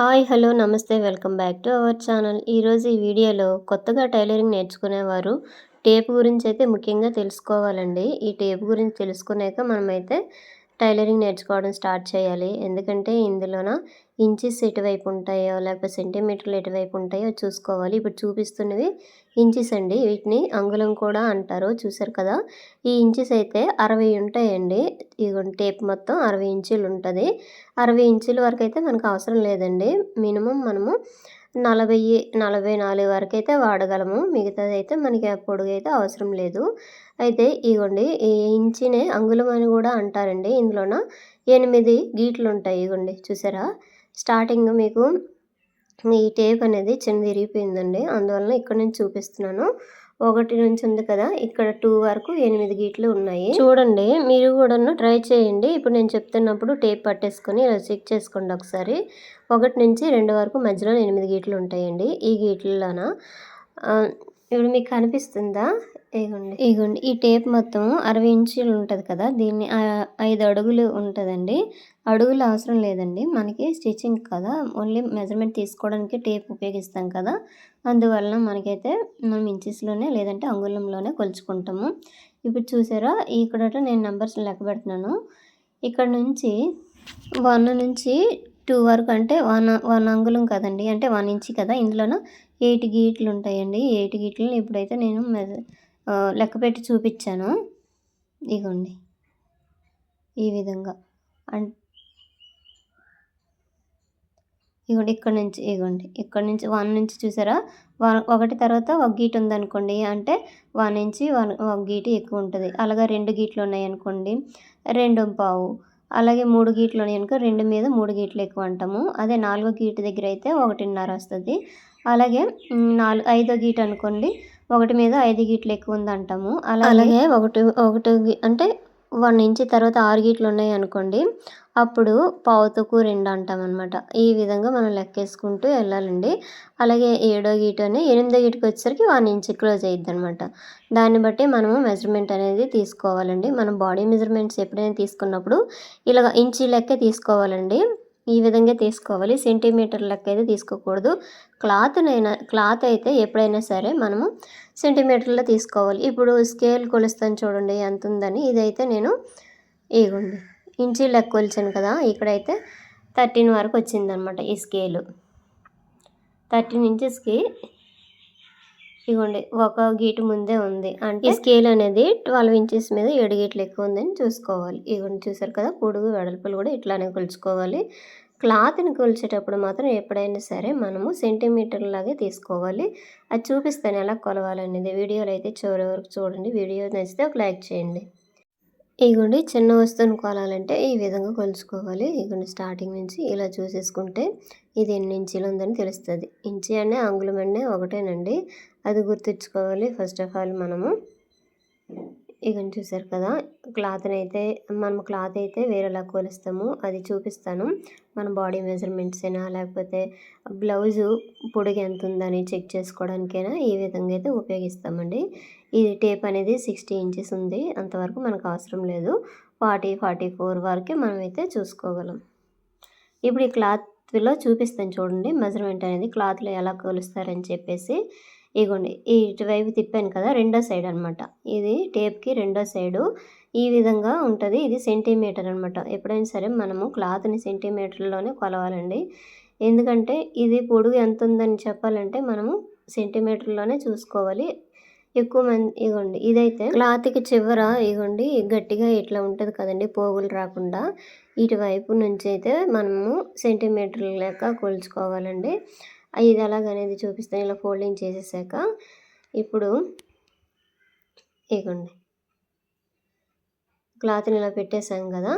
Hi hello namaste welcome back to our channel. ఈరోజు ఈ వీడియోలో కొత్తగా టైలరింగ్ నేర్చుకునేవారు టేప్ గురించి అయితే ముఖ్యంగా తెలుసుకోవాలండి. ఈ టేప్ గురించి తెలుసుకున్నాక మనమైతే టైలరింగ్ నేర్చుకోవడం స్టార్ట్ చేయాలి. ఎందుకంటే ఇందులోన ఇంచెస్ ఎటువైపు ఉంటాయో లేకపోతే సెంటీమీటర్లు ఎటువైపు ఉంటాయో చూసుకోవాలి. ఇప్పుడు చూపిస్తున్నవి ఇంచెస్ అండి. వీటిని అంగుళం కూడా అంటారు. చూసారు కదా? ఈ ఇంచెస్ అయితే అరవై ఉంటాయండి. ఈ టేప్ మొత్తం అరవై ఇంచులు ఉంటుంది. అరవై ఇంచుల వరకు అయితే మనకు అవసరం లేదండి. మినిమం మనము నలభై నలభై నాలుగు వరకు అయితే వాడగలము. మిగతాది అయితే మనకి పొడుగు అయితే అవసరం లేదు. అయితే ఇగోండి ఈ ఇంచినే అంగుళం అని కూడా అంటారండి. ఇందులోన ఎనిమిది గీట్లు ఉంటాయి ఇగోండి చూసారా? స్టార్టింగ్ మీకు ఈ టేప్ అనేది చిన్న విరిగిపోయిందండి. అందువలన ఇక్కడ నేను చూపిస్తున్నాను. ఒకటి నుంచి ఉంది కదా ఇక్కడ టూ వరకు ఎనిమిది గీట్లు ఉన్నాయి. చూడండి మీరు కూడా ట్రై చేయండి. ఇప్పుడు నేను చెప్తున్నప్పుడు టేప్ పట్టేసుకొని ఇలా చెక్ చేసుకోండి ఒకసారి. ఒకటి నుంచి రెండు వరకు మధ్యలో ఎనిమిది గీట్లు ఉంటాయండి. ఈ గీట్లలోన? ఇప్పుడు మీకు కనిపిస్తుందా? ఇగోండి. ఇగోండి. ఈ టేప్ మొత్తం అరవై ఇంచులు ఉంటుంది కదా? దీన్ని ఐదు అడుగులు ఉంటుందండి. అడుగులు అవసరం లేదండి. మనకి స్టిచ్చింగ్ కదా? ఓన్లీ మెజర్మెంట్ తీసుకోవడానికి టేప్ ఉపయోగిస్తాం కదా? అందువలన మనకైతే మనం ఇంచెస్లోనే లేదంటే అంగుళంలోనే కొలుచుకుంటాము. ఇప్పుడు చూసారా? ఇక్కడ నేను నెంబర్స్ లెక్క పెడుతున్నాను. ఇక్కడ నుంచి వన్ నుంచి టూ వరకు అంటే వన్ వన్ అంగుళం కదండి. అంటే వన్ ఇంచ్ కదా ఇందులోన ఎయిట్ గీట్లు ఉంటాయండి. ఎయిట్ గీట్లను ఇప్పుడైతే నేను లెక్క పెట్టి చూపించాను ఇగోండి. ఈ విధంగా. అం ఇగోండి ఇక్కడ నుంచి ఇగోండి. ఇక్కడ నుంచి వన్ నుంచి చూసారా? వన్ ఒకటి తర్వాత ఒక గీట్ ఉందనుకోండి. అంటే వన్ ఇంచి వన్ ఒక గీటు ఎక్కువ ఉంటుంది. అలాగే రెండు గీట్లు ఉన్నాయి అనుకోండి రెండు పావు అలాగే మూడు గీట్లు కనుక రెండు మీద మూడు గీట్లు ఎక్కువ అంటాము. అదే నాలుగో గీట దగ్గర అయితే ఒకటిన్నర వస్తుంది. అలాగే నాలుగు ఐదో గీట్ అనుకోండి ఒకటి మీద ఐదు గీట్లు ఎక్కువ ఉంది అంటాము అలాగే ఒకటి ఒకటి అంటే వన్ ఇంచ్ తర్వాత ఆరు గీట్లు ఉన్నాయి అనుకోండి అప్పుడు పావుతకు రెండు అంటాం అనమాట ఈ విధంగా మనం లెక్కేసుకుంటూ వెళ్ళాలండి. అలాగే ఏడో గీటని ఎనిమిదో గీటకి వచ్చేసరికి వన్ ఇంచ్ క్లోజ్ అయ్యిద్ది అనమాట దాన్ని బట్టి మనము మెజర్మెంట్ అనేది తీసుకోవాలండి. మనం బాడీ మెజర్మెంట్స్ ఎప్పుడైనా తీసుకున్నప్పుడు ఇలాగ ఇంచి లెక్కే తీసుకోవాలండి. ఈ విధంగా తీసుకోవాలి. సెంటీమీటర్ లెక్క అయితే తీసుకోకూడదు. క్లాత్నైనా క్లాత్ అయితే ఎప్పుడైనా సరే మనము సెంటీమీటర్లో తీసుకోవాలి. ఇప్పుడు స్కేల్ కొలుస్తాను చూడండి ఎంత ఉందని. ఇదైతే నేను ఇగోండి ఇంచీ లెక్క కొలిచాను కదా ఇక్కడైతే థర్టీన్ వరకు వచ్చిందనమాట ఈ స్కేలు. థర్టీన్ ఇంచెస్కి ఇగోండి ఒక గీటు ముందే ఉంది. అంటే స్కేల్ అనేది ట్వెల్వ్ ఇంచెస్ మీద ఏడు గీట్లు ఎక్కువ ఉందని చూసుకోవాలి. ఇగోండి చూసారు కదా పొడుగు వెడల్పులు కూడా ఇట్లానే కొలుచుకోవాలి. క్లాత్ని కొలిచేటప్పుడు మాత్రం ఎప్పుడైనా సరే మనము సెంటీమీటర్లాగే తీసుకోవాలి. అది చూపిస్తాను ఎలా కొలవాలనేది. వీడియోలు అయితే చివరి వరకు చూడండి. వీడియో నచ్చితే ఒక లైక్ చేయండి. ఇగోండి చిన్న వస్తువుని కొలాలంటే ఈ విధంగా కొలుచుకోవాలి. ఇగోండి స్టార్టింగ్ నుంచి ఇలా చూసేసుకుంటే ఇది ఎన్ని ఇంచీలు ఉందని తెలుస్తుంది. ఇంచి అనే అంగుళం అనే ఒకటేనండి. అది గుర్తించుకోవాలి. ఫస్ట్ ఆఫ్ ఆల్ మనము ఇక చూసారు కదా క్లాత్ని అయితే మనం క్లాత్ అయితే వేరేలా కొలుస్తాము. అది చూపిస్తాను. మన బాడీ మెజర్మెంట్స్ అయినా లేకపోతే బ్లౌజు పొడిగి ఎంత ఉందని చెక్ చేసుకోవడానికైనా ఈ విధంగా అయితే ఉపయోగిస్తామండి. ఇది టేప్ అనేది సిక్స్టీ ఇంచెస్ ఉంది. అంతవరకు మనకు అవసరం లేదు. ఫార్టీ ఫార్టీ ఫోర్ వరకే మనమైతే చూసుకోగలం. ఇప్పుడు ఈ క్లాత్లో చూపిస్తాను చూడండి. మెజర్మెంట్ అనేది క్లాత్లో ఎలా కొలుస్తారని చెప్పేసి ఇగోండి ఇటువైపు తిప్పాను కదా రెండో సైడ్ అనమాట ఇది టేప్కి రెండో సైడు. ఈ విధంగా ఉంటుంది. ఇది సెంటీమీటర్ అనమాట ఎప్పుడైనా సరే మనము క్లాత్ని సెంటీమీటర్లోనే కొలవాలండి. ఎందుకంటే ఇది పొడుగు ఎంత ఉందని చెప్పాలంటే మనము సెంటీమీటర్లోనే చూసుకోవాలి. ఎక్కువ మంది ఇగోండి ఇదైతే క్లాత్కి చివర ఇగోండి గట్టిగా ఇట్లా ఉంటుంది కదండి పోగులు రాకుండా. ఇటువైపు నుంచి అయితే మనము సెంటీమీటర్ లెక్క కొలుచుకోవాలండి. ఇది ఎలాగనేది చూపిస్తాను. ఇలా ఫోల్డింగ్ చేసేసాక ఇప్పుడు ఇగోండి. క్లాత్ని ఇలా పెట్టేసాం కదా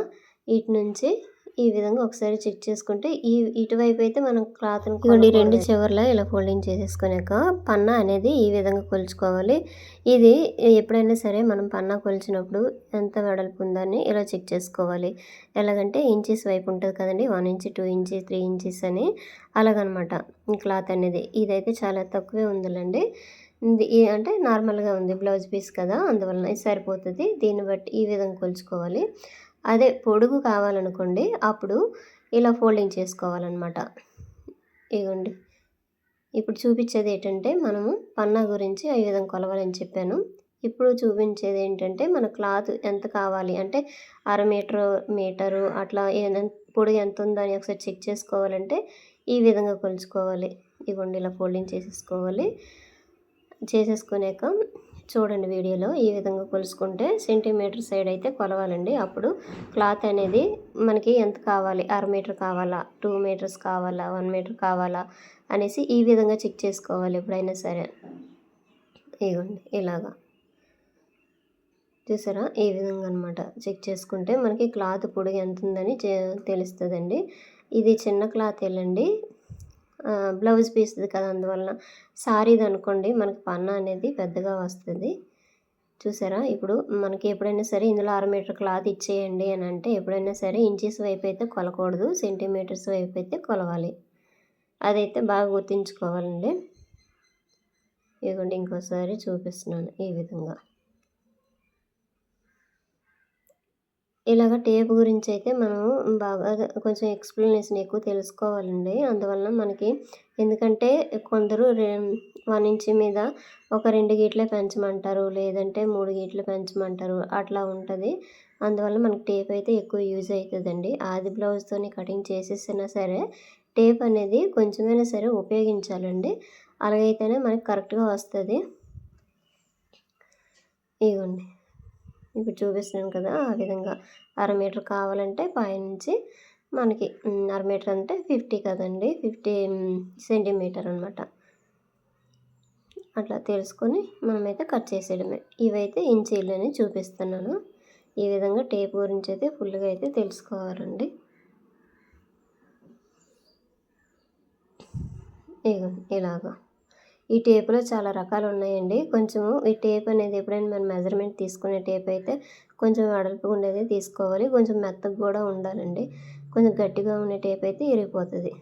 వీటి నుంచి ఈ విధంగా ఒకసారి చెక్ చేసుకుంటే ఈ ఇటువైపు అయితే మనం క్లాత్ ఇవ్వండి రెండు చివర్లో ఇలా ఫోల్డింగ్ చేసేసుకున్నాక పన్నా అనేది ఈ విధంగా కొలుచుకోవాలి. ఇది ఎప్పుడైనా సరే మనం పన్నా కొలిచినప్పుడు ఎంత వెడల్పు ఉందని ఇలా చెక్ చేసుకోవాలి. ఎలాగంటే ఇంచెస్ వైపు ఉంటుంది కదండి one inch two inches three inches అని అలాగనమాట క్లాత్ అనేది. ఇదైతే చాలా తక్కువే ఉందండి ఇది అంటే నార్మల్గా ఉంది బ్లౌజ్ పీస్ కదా అందువలన సరిపోతుంది. దీన్ని బట్టి ఈ విధంగా కొలుచుకోవాలి. అదే పొడుగు కావాలనుకోండి అప్పుడు ఇలా ఫోల్డింగ్ చేసుకోవాలన్నమాట. ఇగోండి. ఇప్పుడు చూపించేది ఏంటంటే మనము పన్నా గురించి ఈ విధంగా కొలవాలని చెప్పాను. ఇప్పుడు చూపించేది ఏంటంటే మన క్లాత్ ఎంత కావాలి? అంటే అర మీటరు మీటరు అట్లా పొడుగు ఎంత ఉందని ఒకసారి చెక్ చేసుకోవాలంటే ఈ విధంగా కొలుచుకోవాలి. ఇగోండి ఇలా ఫోల్డింగ్ చేసేసుకోవాలి. చేసేసుకునేక చూడండి వీడియోలో ఈ విధంగా కొలుసుకుంటే సెంటీమీటర్ సైడ్ అయితే కొలవాలండి. అప్పుడు క్లాత్ అనేది మనకి ఎంత కావాలి? అర మీటర్ కావాలా? టూ మీటర్స్ కావాలా? వన్ మీటర్ కావాలా? అనేసి ఈ విధంగా చెక్ చేసుకోవాలి ఎప్పుడైనా సరే. ఇగోండి ఇలాగా. చూసారా? ఈ విధంగా అనమాట చెక్ చేసుకుంటే మనకి క్లాత్ పొడుగు ఎంత ఉందని తెలుస్తుందండి. ఇది చిన్న క్లాత్ వెళ్ళండి బ్లౌజ్ పీస్ది కదా అందువలన. సారీది అనుకోండి మనకి పన్న అనేది పెద్దగా వస్తుంది. చూసారా? ఇప్పుడు మనకి ఎప్పుడైనా సరే ఇందులో అర మీటర్ క్లాత్ ఇచ్చేయండి అని అంటే ఎప్పుడైనా సరే ఇంచెస్ వైపు అయితే కొలకూడదు సెంటీమీటర్స్ వైపు అయితే కొలవాలి. అదైతే బాగా గుర్తుంచుకోవాలండి. ఇదిగోండి ఇంకోసారి చూపిస్తున్నాను ఈ విధంగా. ఇలాగ టేప్ గురించి అయితే మనము బాగా కొంచెం ఎక్స్ప్లెనేషన్ ఎక్కువ తెలుసుకోవాలండి. అందువలన మనకి ఎందుకంటే కొందరు వన్ ఇంచ్ మీద ఒక రెండు గీట్లే పెంచమంటారు లేదంటే మూడు గీట్లు పెంచమంటారు అట్లా ఉంటుంది. అందువల్ల మనకి టేప్ అయితే ఎక్కువ యూజ్ అవుతుందండి ఆది బ్లౌజ్తోని కటింగ్ చేసేసినా సరే టేప్ అనేది కొంచెమైనా సరే ఉపయోగించాలండి. అలాగైతేనే మనకి కరెక్ట్గా వస్తుంది. ఇగోండి. ఇప్పుడు చూపిస్తున్నాను కదా ఆ విధంగా అర మీటర్ కావాలంటే పైనుంచి మనకి అర మీటర్ అంటే ఫిఫ్టీ కదండి ఫిఫ్టీ సెంటీమీటర్ అనమాట అట్లా తెలుసుకొని మనమైతే కట్ చేసేయడమే. ఇవైతే ఇంచీలని చూపిస్తున్నాను. ఈ విధంగా టేప్ గురించి అయితే ఫుల్గా అయితే తెలుసుకోవాలండి. ఇగో ఇలాగా. ఈ టేపులో చాలా రకాలు ఉన్నాయండి. కొంచెము ఈ టేప్ అనేది ఎప్పుడైనా మనం మెజర్మెంట్ తీసుకునే టేప్ అయితే కొంచెం వెడల్పు ఉండేది తీసుకోవాలి. కొంచెం మెత్తగా కూడా ఉండాలండి. కొంచెం గట్టిగా ఉండే టేప్ అయితే ఇరిగిపోతుంది.